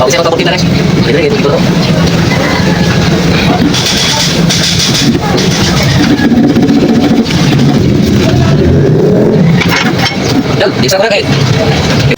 Oh, siya magkabulkin na rin. Dito, dito, dito. Dag, di sa kaya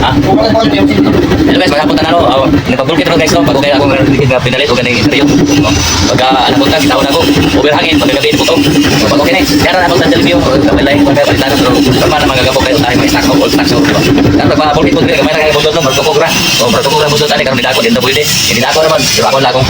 Ah, Hello guys, maghapon na no. Oh, nagpabulkit ro guys no. Pag kaya akong nga pinalit o ganing interview. Oh, ta kita na ko. Overhangin pag gabi po to. Pag okay na. Kaya na ako sa interview. Kapag lain pag palitan pero tama na magagapo kayo tayo may stock of all stocks. Kaya pag mabulkit po gamay na kayo budot no. Magkukugra. O magkukugra budot ani karon dako din pwede. Hindi na ako naman. Pero ako lang akong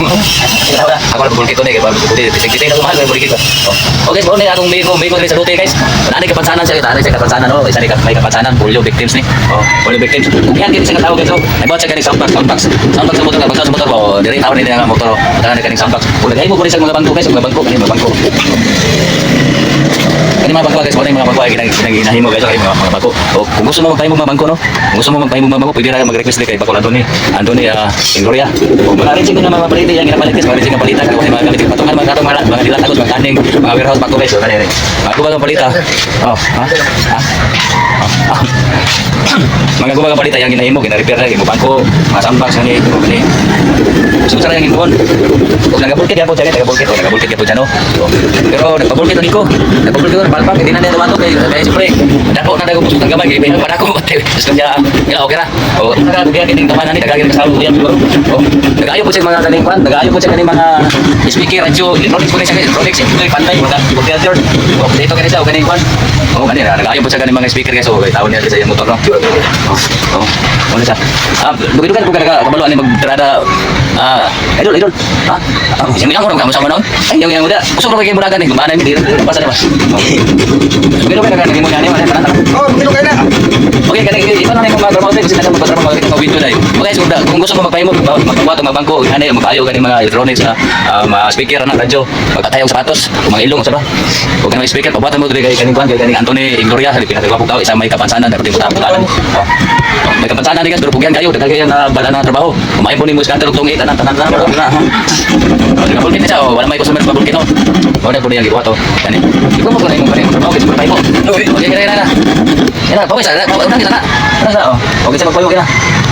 ako lang bulkit ko ni pwede. Sige, na mahal may bulkit ko. Oh, Okay, bro, ni akong ko may ko sa rote guys. Ano ni kapansanan siya, ano siya kapansanan no. Isa ni may kapansanan polio victims ni. Oh, polio victims. Yan din sa tawag guys. oh. Nagbuhat siya kaning soundbox, soundbox. Soundbox sa motor, kapag sa motor mo, dire tawag ni nga motor. Tawag ni kaning soundbox. Kung lagay mo ko sa mga bangko guys, mga bangko, kaning mga bangko. Kani mga bangko guys, kani mga bangko ay ginahimo guys, kani mga mga bangko. O kung gusto mo magpahimo mga bangko no, kung gusto mo magpahimo mga bangko, pwede ra mag-request ni kay Bakol Anthony, Anthony uh, Ingloria. Kung mga rin nga mga paliti yang ginapalit mga rin nga palitan kung mga gamit patungan mga katong mga mga dilat agos mga kaning mga warehouse bangko guys, kani rin. Ako ba palita? Oh, ha? Ha? Oh. mga gumaga palita yang ginahimo, gina-repair na imo bangko, mga sandbox kani, kani. Gusto sa yang ingon. Kung nagabulkit ya po siya, nagabulkit o nagabulkit ya po siya. So, Pero nagabulkit to diko. Nagabulkit ko palpang hindi na niya tumato kay kay siyempre. Dako na dago pusok gamay kay may para ko. Gusto niya ila okay ra. O naga biya kining tamanan ni dagagin sa uyan siguro. O nagayo po siya mga kaning kwan, nagayo po siya kaning mga speaker radio, electronics po ni siya electronics, ito pantay mga computer. O dito kani siya o kwan. O kani ra nagayo po siya kaning mga speaker guys. O kay tawon niya sa iyang motor no. O o ano siya. Ah, dugidugan ko kada kabalo ani magdrada ah idol idol. Ah, sino yang orang kamu sama non? Ay, yang yang udah. Gusto ko kayo muna ganing. Mana ni dito? Pasa naman. Pero kaya ganing mo gani mana mana. Oh, dito kayo na. Okay, ganing iba na yung mga trabaho kasi nasa mga trabaho kita video na yun. Okay, so kung gusto mo magpahimo, magpabuhat ang mga bangko, ano yung magpayo ganing mga electronics na ah, mga speaker na radyo, magpatayong sapatos, mga ilong sa ba. Ganing speaker, pabuhatan mo diri kay ganing kwan kay ganing Anthony Ingloria, sa pinakagwapo tao, isa may kapansanan na puta. Oh. May kapansanan din guys, pero pugyan kayo, dagal kayo na bala na trabaho. Kumain po ni mo scatter tong ita na tanan na bro. Na. Nagabulkin siya, oh, wala may customer sa bulkin oh. Wala po niya gibuhat oh. Yan eh. Ikaw mo ko na yung kanina trabaho kasi magpayo mo. Okay, kaya na. Yan na, okay sa, okay na kita na. Ano sa, oh. Okay sa magpayo kaya.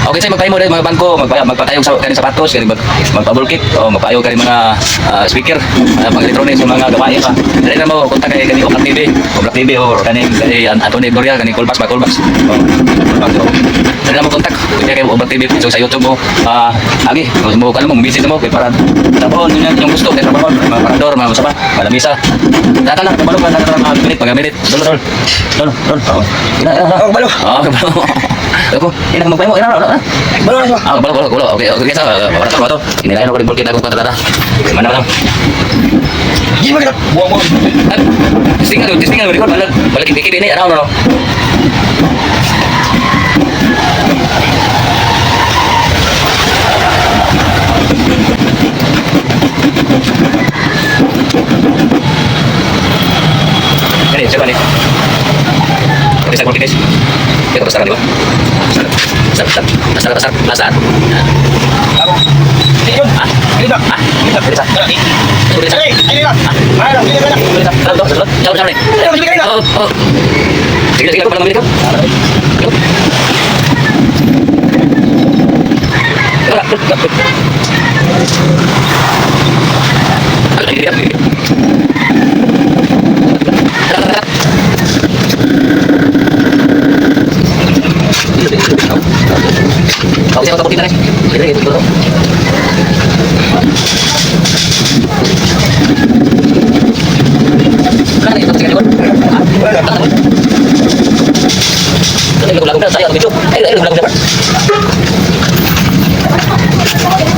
Okay sa magpayo mo rin mga bangko, magpa magpatayong sa kaning sapatos, kaning mag magpabulkit, o magpayo kaning mga ah, speaker, uh, pang electronics mga gawain pa. Dali na mo kontak kay kaning Oblak TV, Oblak TV or kaning kay Anthony Gloria, kaning Colbax ba Colbax. Oh, Colbax. Dali na mo kontak, kaya kay Oblak TV so sa YouTube mo. Ah, agi, mo alam mo, visit mo kay para trabaho niyo yung gusto kay trabaho, mga parador, mga usapa, mga misa. Data lang, ka data lang mga minute, mga minute. Dolo, dolo. Dolo, dolo. Oh. Ina. Oh, balo. Ako, ina magpayo mo, ina, ina. Balo na. Ah, balo, balo, balo. Okay, okay, sa para to, to. Inilayan ko rin bulkit ako kontrata. Mana lang. Ba kita? Buang buang. Testing nga, testing nga, record balik. Balik dikit ini, ano, ano. Ini saya guys. Kita pasaran di bawah. Pasar, pasar, pasar, pasar, pasar. Nah. Ako. Di yun. Ah, Dili ba? ah, Dili ba? Dili ba? Dili. Dili ba? Ay, ay, dili ba? Ay, dili ba na? Dili ba? Salam, salam, salam, salam. Ay, dili ba na? Oh, oh. Sige, sige, ako palang mamili ka. Yo. Wala, wala, wala. Ang hindi yan. Tara, tara. Ako siya magkaputi na rin. Sige, sige, siguro. Kaya ito, sige, likod. Ah, Wala. ah, takot. Ay, lagu-lagu na, saya ang video. Ay, ay, lagu-lagu na. Dag, isa ko na kay.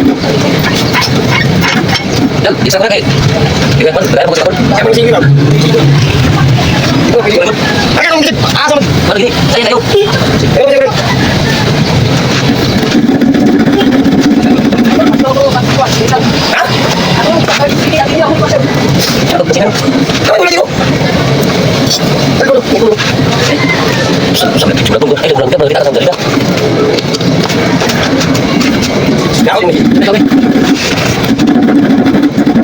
Tingnan mo, gaya mo sa kon. Siya pang sige ba? Ikaw, pili ko naman. Ay, anong git? Asa mo? Ano gini? Saya tayo. Ikaw, sige ba? Ha? Ano ba siya? Ikaw, wala dito. Ay, gulo,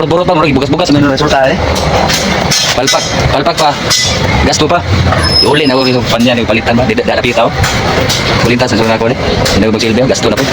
Burot-burot pa, murag bugas-bugas may resulta eh. Palpak, palpak pa. Gasto pa. Uli na ako sa panyan yung palitan ba, dadapi tao. Kulintas sa ako ni. Hindi ko magsilbi, gasto na po.